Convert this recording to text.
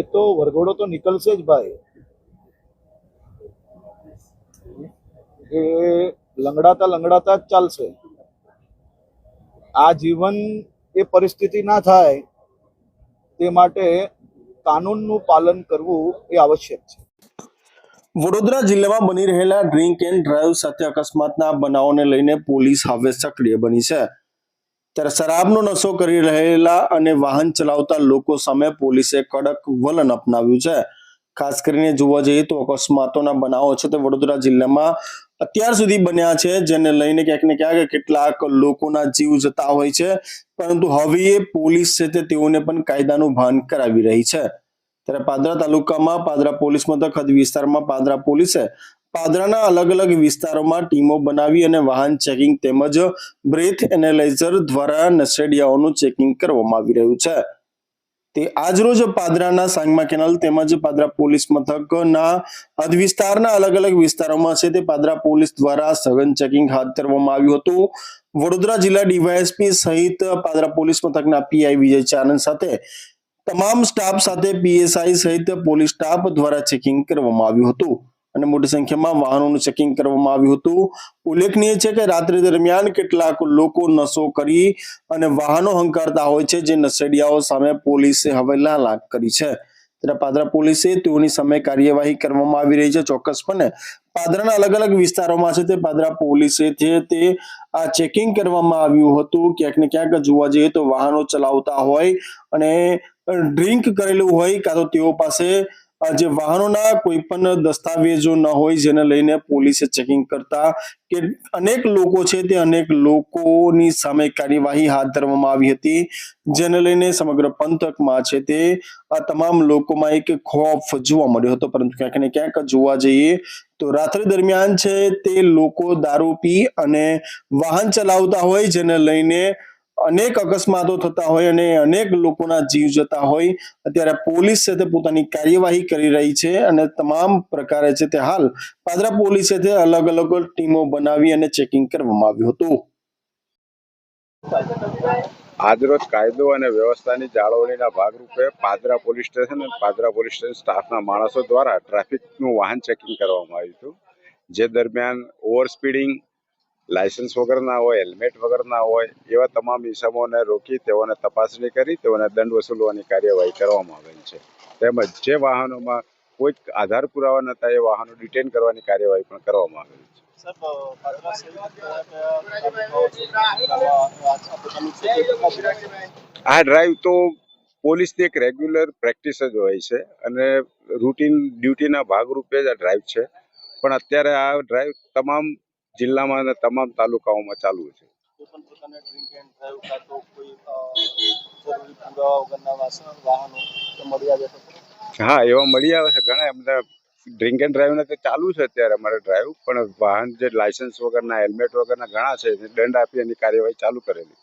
એ તો વરઘોડો તો નીકળશે જ ભાઈ. એ લંગડાતા લંગડાતા જ ચાલશે. આ જીવન એ પરિસ્થિતિ ના થાય તે માટે કાનૂનનું પાલન કરવું એ આવશ્યક છે. વડોદરા જિલ્લામાં બની રહેલા ડ્રિંક એન્ડ ડ્રાઈવ સાથે અકસ્માતના બનાવોને લઈને પોલીસ હવે સક્રિય બની છે. ત્યારે શરાબનો નશો કરી રહેલા અને વાહન ચલાવતા લોકો સામે પોલીસે કડક વલણ અપનાવ્યું છે. ખાસ કરીને જોવા જઈએ તો અકસ્માતોના બનાવો છે તે વડોદરા જિલ્લામાં અત્યાર સુધી બન્યા છે, જેને લઈને ક્યાંક ને ક્યાંક કેટલાક લોકોના જીવ જતા હોય છે. પરંતુ હવે એ પોલીસ છે તે તેઓને પણ કાયદાનું ભાન કરાવી રહી છે. ત્યારે પાદરા તાલુકામાં પાદરા પોલીસ મથક હદ વિસ્તારમાં પાદરા પોલીસે પાદરાના અલગ અલગ વિસ્તારોમાં ટીમો બનાવી અને વાહન ચેકિંગ તેમજ બ્રેથ એનાલાઇઝર દ્વારા નશેડિયાઓનું ચેકિંગ કરવામાં આવી રહ્યું છે. તે આજરોજ પાદરાના સાંગમા કેનાલ તેમજ પાદરા પોલીસ મથકના હદ વિસ્તારના અલગ અલગ વિસ્તારોમાં છે તે પાદરા પોલીસ દ્વારા સઘન ચેકિંગ હાથ ધરવામાં આવ્યું હતું. વડોદરા જિલ્લા ડીવાયએસપી સહિત પાદરા પોલીસ મથકના પીઆઈ વિજય ચાનંદ સાથે તમામ સ્ટાફ સાથે પીએસઆઈ સહિત પોલીસ સ્ટાફ દ્વારા ચેકિંગ કરવામાં આવ્યું હતું. અને મોટી સંખ્યામાં વાહનોનું ચેકિંગ કરવામાં આવ્યું હતું. ઉલ્લેખનીય છે કે રાત્રિ દરમિયાન કેટલાક લોકો નશો કરી અને વાહનો હંકારતા હોય છે, જે નશેડિયાઓ સામે પોલીસે હવે લાલાક કરી છે. ત્યારે પાદરા પોલીસે તેઓની સામે કાર્યવાહી કરવામાં આવી રહી છે ચોક્કસપણે. પાદરાના અલગ અલગ વિસ્તારોમાં છે તે પાદરા પોલીસે તે આ ચેકિંગ કરવામાં આવ્યું હતું. ક્યાંક ને ક્યાંક જોવા જઈએ તો વાહનો ચલાવતા હોય અને ડ્રિંક કરેલું હોય, કાં તો તેઓ પાસે જે વાહનોના કોઈ પણ દસ્તાવેજો ન હોય જેને લઈને પોલીસે ચેકિંગ કરતા કે અનેક લોકો છે તે અનેક લોકોની સામે કાર્યવાહી હાથ ધરવામાં આવી હતી, જેને લઈને સમગ્ર પંથકમાં છે તે આ તમામ લોકોમાં એક ખોફ જોવા મળ્યો હતો. પરંતુ ક્યાંક ને ક્યાંક જોવા જઈએ તો રાત્રિ દરમિયાન છે તે લોકો દારૂ પી અને વાહન ચલાવતા હોય જેને લઈને અનેક અકસ્માતો થતા હોય અને અનેક લોકોના જીવ જતા હોય, અત્યારે પોલીસ તે પોતાની કાર્યવાહી કરી રહી છે અને તમામ પ્રકારે છે તે હાલ પાદરા પોલીસે તે અલગ અલગ ટીમો બનાવી અને ચેકિંગ કરવામાં આવ્યું હતું. આજરોજ કાયદો અને વ્યવસ્થાની જાળવણીના ભાગરૂપે પાદરા પોલીસ સ્ટેશન અને પાદરા પોલીસ સ્ટેશન સ્ટાફના માણસો દ્વારા ટ્રાફિકનું વાહન ચેકિંગ કરવામાં આવ્યું હતું. જે દરમિયાન ઓવર સ્પીડિંગ લાયસન્સ વગરના હોય હેલ્મેટ વગરના હોય એવા તમામ ઇસમોને રોકી તેઓને તપાસણી કરી તેઓને દંડ વસૂલવાની કાર્યવાહી કરવામાં આવેલ છે. તેમજ જે વાહનોમાં કોઈ આધાર પુરાવા નતા એ વાહનો ડિટેન કરવાની કાર્યવાહી પણ કરવામાં આવેલ છે. આ ડ્રાઈવ તો પોલીસની એક રેગ્યુલર પ્રેક્ટિસ જ હોય છે અને રૂટીન ડ્યુટીના ભાગરૂપે જ આ ડ્રાઈવ છે. પણ અત્યારે આ ડ્રાઈવ તમામ જિલ્લામાં અને તમામ તાલુકાઓમાં ચાલુ છે? હા એવા મળી આવે છે. ઘણા બધા ડ્રિંક એન્ડ ડ્રાઈવને તો ચાલુ છે અત્યારે અમારે ડ્રાઈવ પણ વાહન જે લાયસન્સ વગરના હેલ્મેટ વગરના ઘણા છે દંડ આપી એની કાર્યવાહી ચાલુ કરેલી.